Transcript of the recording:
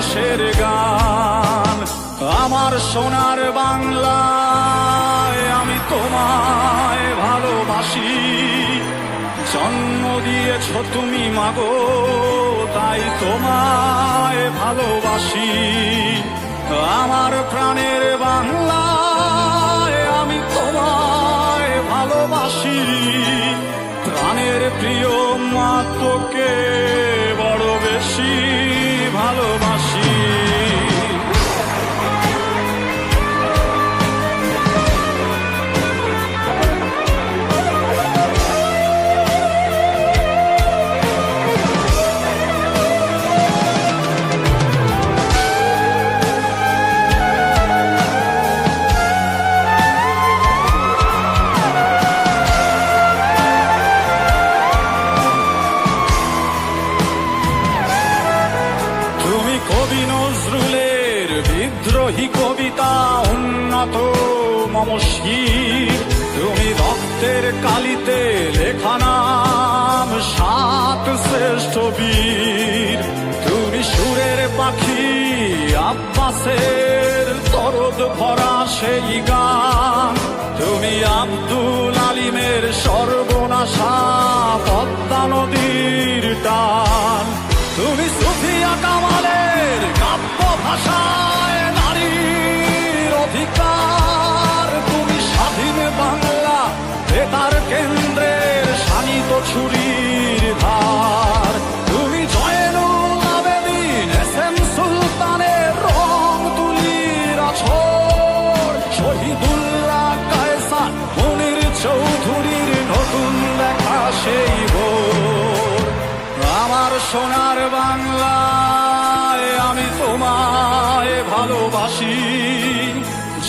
মানুষের গান। আমার সোনার বাংলায় আমি তোমায় ভালোবাসি। জন্ম দিয়েছ তুমি, মাগো, তাই তোমায় ভালোবাসি। আমার প্রাণের বাংলায় আমি তোমায় ভালোবাসি। প্রাণের প্রিয় মা তোকে বড় বেশি ভালোবাসি। মম শির তুমি রক্তের কালিতে লেখা নাম, সাত শ্রেষ্ঠ বীর। তুমি সুরের পাখি, আব্বাসের তরদ ভরা সেই গান। তুমি আব্দুল আলিমের সর্বনাশা পদ্মা নদীর টান। তুমি ছুরির ধার। তুমি জয়নুল আবেদিন এস এম সুলতানের রং তুলির আছর। শহীদুল্লাহ কায়সার মনির চৌধুরীর নতুন লেখা সেই ভোর। আমার সোনার বাংলায় আমি তোমায় ভালোবাসি।